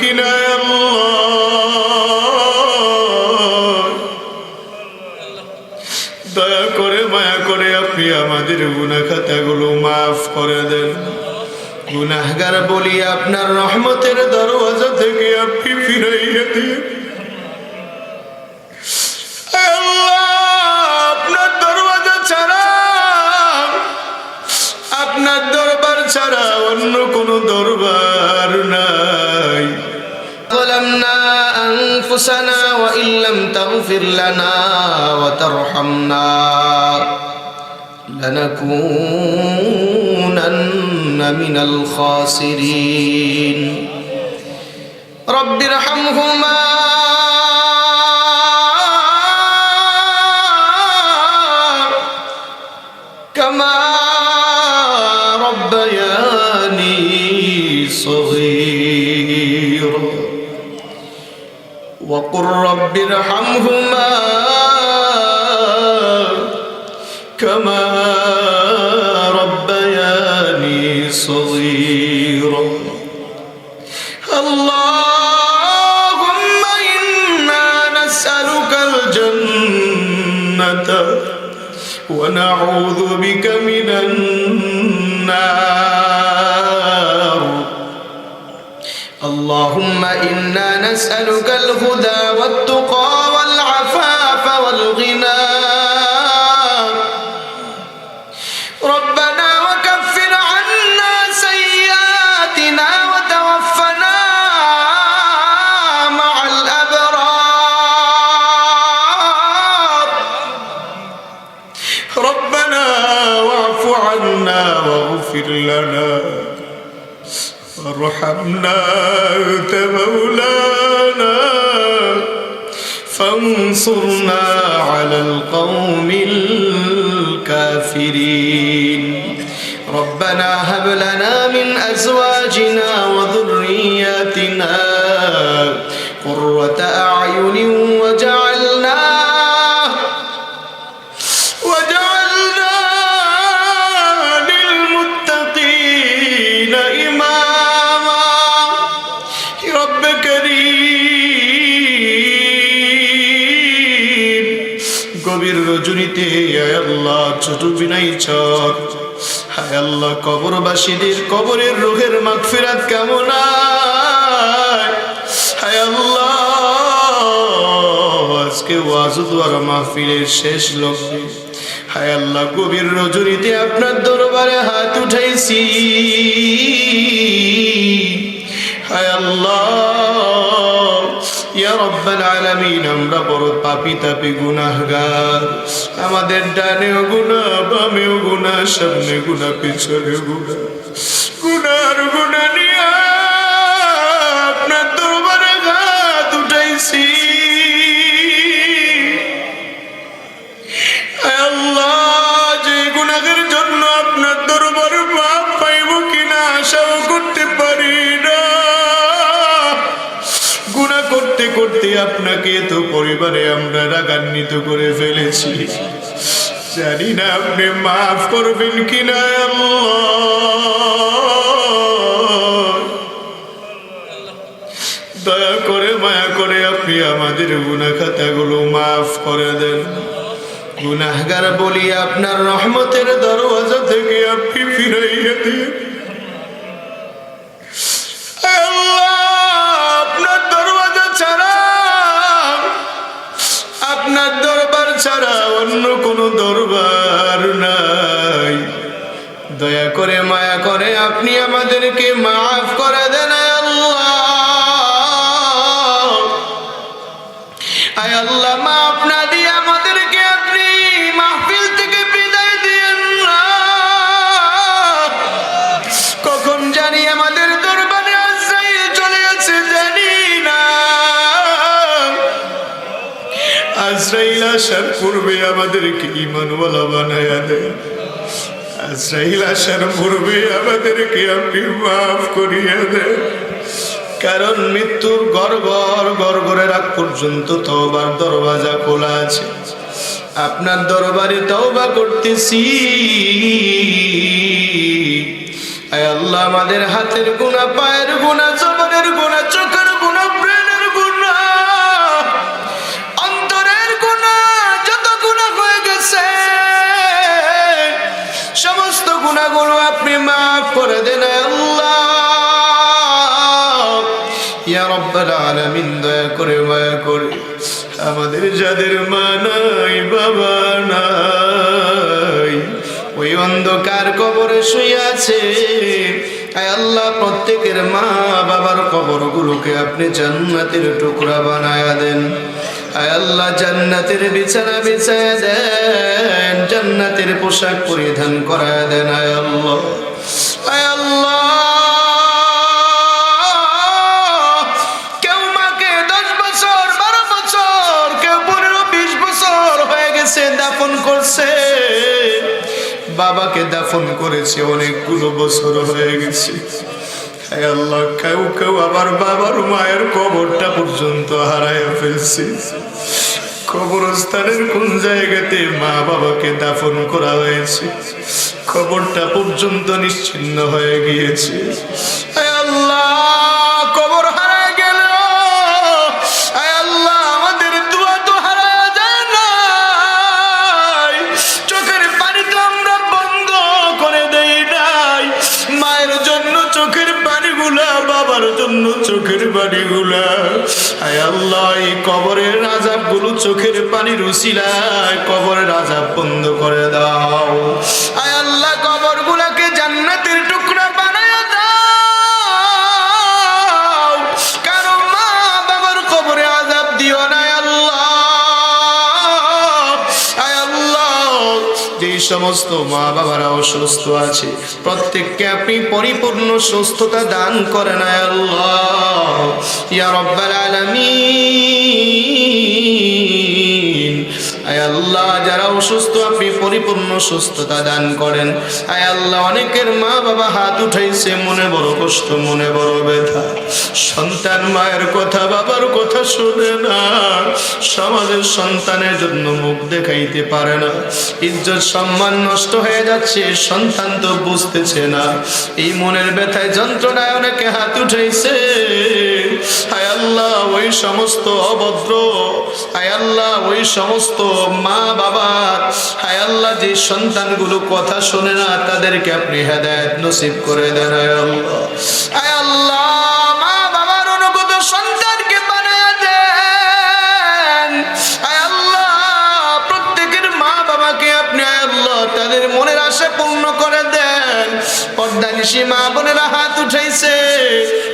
কিনা দয়া করে মায়া করে আপনি আমাদের গুনা খাতাগুলো মাফ করে দেন। গুনাহগার বলি, আপনার রহমতের দরওয়াজা থেকে আপনি ফিরাইয়া দিয়ে أنفسنا وإن لم تغفر لنا وترحمنا لنكونن من الخاسرين. رب ارحمهما. وقل رب ارحمهما كما ربياني صغيرا. اللهم إنا نسألك الجنة ونعوذ بك من النار. نسألك الهدى والتقى والعفاف والغنى. ربنا وكفر عنا سيئاتنا وتوفنا مع الأبرار. ربنا واعف عنا واغفر لنا وارحمنا. فانصرنا على القوم الكافرين. ربنا هب لنا من أزواجنا وذرياتنا গভীর রজনীতে আল্লাহ, ছোট বিনাই চর। হায় আল্লাহ, কবরবাসীদের কবরের রোহের মাগফিরাত কামনায় হায় আল্লাহ, আজকে ওয়াজু দ্বারা মাহফিলের শেষ লক্ষ্যে হায় আল্লাহ গভীর রজনীতে আপনার দরবারে হাত উঠাইছি। হায় আল্লাহ। আমরা পাপি গুনাহগার। আমাদের ডানেও গুনাহ বামেও গুনাহ সামনে গুনাহ পিছনে গুনাহ। আপনাকে তো পরিবারে আমরা রাগান্বিত করে ফেলেছি। জানি না আপনি মাফ করবেন কিনা দয়া করে মায়া করে আপনি আমাদের গুনা খাতাগুলো মাফ করে দেন। গুনাহগার বলি আপনার রহমতের দরওয়াজা থেকে আপনি ফিরাইয়া দিয়ে দরবার নাই। দয়া করে মায়া করে আপনি আমাদেরকে মাফ করে দেন আল্লাহ। আয় আল্লাহ, মা না দিয়ে আসার পূর্বে আমাদেরকে ইমানওয়ালা বানায়া দেন আজরাইল আসার পূর্বে আমাদেরকে আপনি মাফ করিয়া দেন কারণ মৃত্যুর গড় গড়ে রাখ পর্যন্ত তওবার দরওয়াজা খোলা আছে। আপনার দরবারে তওবা করতেছি। আল্লাহ, আমাদের হাতের গুণা পায়ের গুণা জবরের গুণা ওই অন্ধকার কবরে শুয়ে আছে। আল্লাহ, প্রত্যেকের মা বাবার কবরগুলোকে আপনি জান্নাতের টুকরা বানায়া দেন। আয় আল্লাহ, জান্নাতের বিছানা বিছায় দেন, জান্নাতের পোশাক পরিধান করায় দেন। আয় আল্লাহ। বাবাকে দাফন করেছে, অনেকগুলো বছর হয়ে গেছে। কেউ কেউ আবার বাবার মায়ের কবরটা পর্যন্ত হারায় ফেলছে। কবরস্থানের কোন জায়গাতে মা বাবাকে দাফন করা হয়েছে? খবরটা পর্যন্ত নিশ্চিন্ন হয়ে গিয়েছে। চোখের পানিগুলা বাবার জন্য চোখের পানিগুলা আয় আল্লাহ, এই কবরের রাজাবগুলো চোখের পানি রুসিলা কবরের রাজাব বন্ধ করে দাও। আয় সমস্ত মা বাবারা অসুস্থ আছে। প্রত্যেককে আপনি পরিপূর্ণ সুস্থতা দান করেন আল্লাহ। ইয়া রব্বাল আলামিন। আয় আল্লাহ, যারা অসুস্থ, আপনি পরিপূর্ণ সুস্থতা দান করেন। আয় আল্লাহ, অনেকের মা বাবা হাত উঠাইছে, মনে বড় কষ্ট, মনে বড় ব্যথা। সন্তান মায়ের কথা, বাবার কথা শুনে না। সমাজের সন্তানের জন্য মুখ দেখাইতে পারে না। ইজ্জত, সম্মান নষ্ট হয়ে যাচ্ছে, সন্তান তো বুঝতেছে না। এই মনের ব্যথায় যন্ত্রণায় অনেকে হাত উঠাইছে। সমস্ত অভদ্র আল্লাহ, ওই সমস্ত মা বাবার আল্লাহ, যে সন্তানগুলো কথা শোনে না, তাদেরকে আপনি হেদায়ত নসিব করে দেন আল্লাহ। মা বাবার অনুগত সন্তানকে বানায় দেন। আল্লাহ, প্রত্যেকের মা বাবাকে আপনি পর্দানিশী মা বোনেরা হাত উঠাইছে।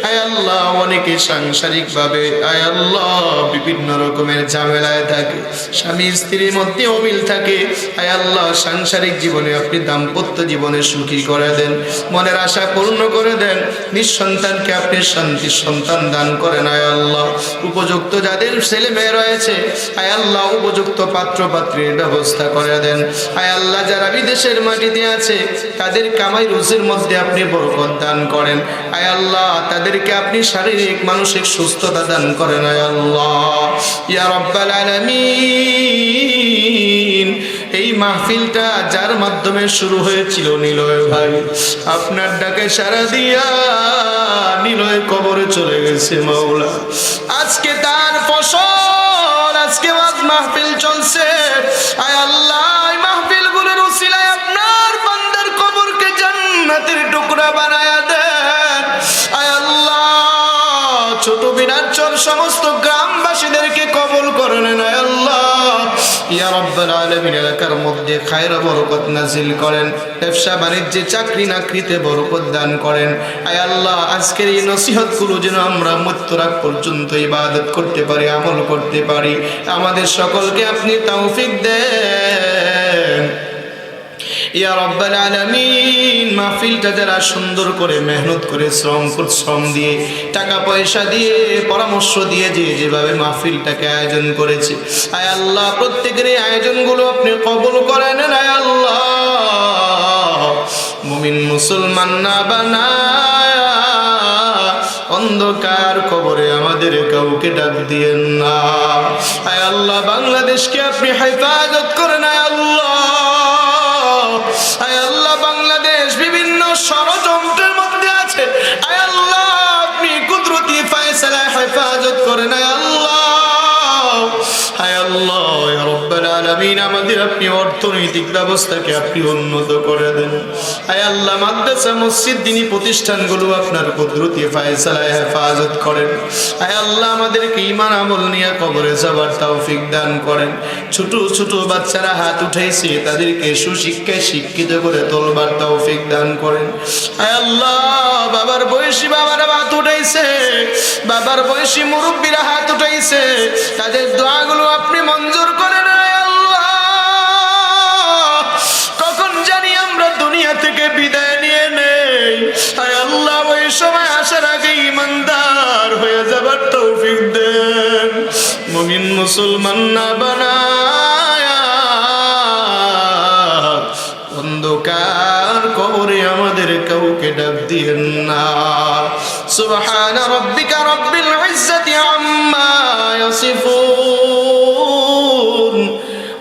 আয় আল্লাহ, অনেকে সাংসারিক ভাবে আয় আল্লাহ, বিভিন্ন রকমের ঝামেলায় থাকে। স্বামী স্ত্রীর মধ্যে অমিল থাকে। আয় আল্লাহ, সাংসারিক জীবনে আপনি দাম্পত্য জীবনে সুখী করে দেন, মনের আশা পূর্ণ করে দেন, নিঃসন্তানকে আপনি শান্তি সন্তান দান করেন, আয় আল্লাহ। উপযুক্ত যাদের ছেলে মেয়ে রয়েছে, আয় আল্লাহ, উপযুক্ত পাত্র পাত্রীর ব্যবস্থা করে দেন। আয় আল্লাহ, যারা বিদেশের মাটিতে আছে, তাদের কামাই রুজির মধ্যে আপনি বরকত দান করেন, আয় আল্লাহ, তাদেরকে আপনি শারীরিক, মানসিক সুস্থতা দান করেন, আয় আল্লাহ। ইয়া রব্বাল আলামিন, এই মাহফিলটা যার মাধ্যমে শুরু হয়েছিল, নিলয় ভাই। আপনার ডাকে সারা দিয়া নিলয় কবরে চলে গেছে, মাওলা। আজকে তার ফসল, আজকে মাহফিল চলছে। আয় আল্লাহ জান্নাতের টুকরা বানায়া দেন। আয় আল্লাহ, ছোট চর সমস্ত গ্রামবাসীদেরকে কবল করে নেন আয় আল্লাহ রব্বাল আলামিন, এলাকার মধ্যে খায়রা বরকত নাজিল করেন। ব্যবসা বাণিজ্যে চাকরি নাকরিতে দান করেন। আয় আল্লাহ, আজকের যেন আমরা পর্যন্ত ইবাদত করতে পারি, আমল করতে পারি। আমাদের সকলকে আপনি তৌফিক দেন। ইয়া রব্বাল আলামিন, মাহফিলটা যারা সুন্দর করে মেহনত করে, শ্রম শ্রম দিয়ে, টাকা পয়সা দিয়ে, পরামর্শ দিয়ে যে যেভাবে মাহফিলটাকে আয়োজন করেছে। আয় আল্লাহ, প্রত্যেকের এই আয়োজনগুলো আপনি কবুল করেন আয় আল্লাহ। মুমিন মুসলমান না বানায়, অন্ধকার কবরে আমাদের কাউকে ডাক দিয়েন না। আয় আল্লাহ, বাংলাদেশকে আপনি হেফাজত করেন, আয় আল্লাহ। আলামিন আমাদের আপনি অর্থনৈতিক ব্যবস্থাকে আপনি উন্নত করে দেন। আয় আল্লাহ, মাদ্রাসা, মসজিদ, দিনী প্রতিষ্ঠানগুলো আপনার কুদরতি ফায়সালায় হেফাজত করেন। আয় আল্লাহ, আমাদেরকে ইমান আমল নিয়ে কবরে যাবার তৌফিক দান করেন। ছোট ছোট বাচ্চারা হাত উঠাইছে, তাদেরকে সুশিক্ষায় শিক্ষিত করে তোলবার তৌফিক দান করেন। আয় আল্লাহ, বাবার বয়সী বাবারা হাত উঠাইছে, বাবার বয়সী মুরব্বীরা হাত উঠাইছে, তাদের দোয়াগুলো আপনি মঞ্জুর করেন থেকে বিদায় নিয়ে নেই। আয় আল্লাহ, ওই সময় আসার আগে ইমানদার হয়ে যাবার তৌফিক দেন। মুমিন মুসলমান না বানায়া, অন্ধকার কবরে আমাদের কাউকে ডাক দিয়েন না। সুবহান রব্বিকা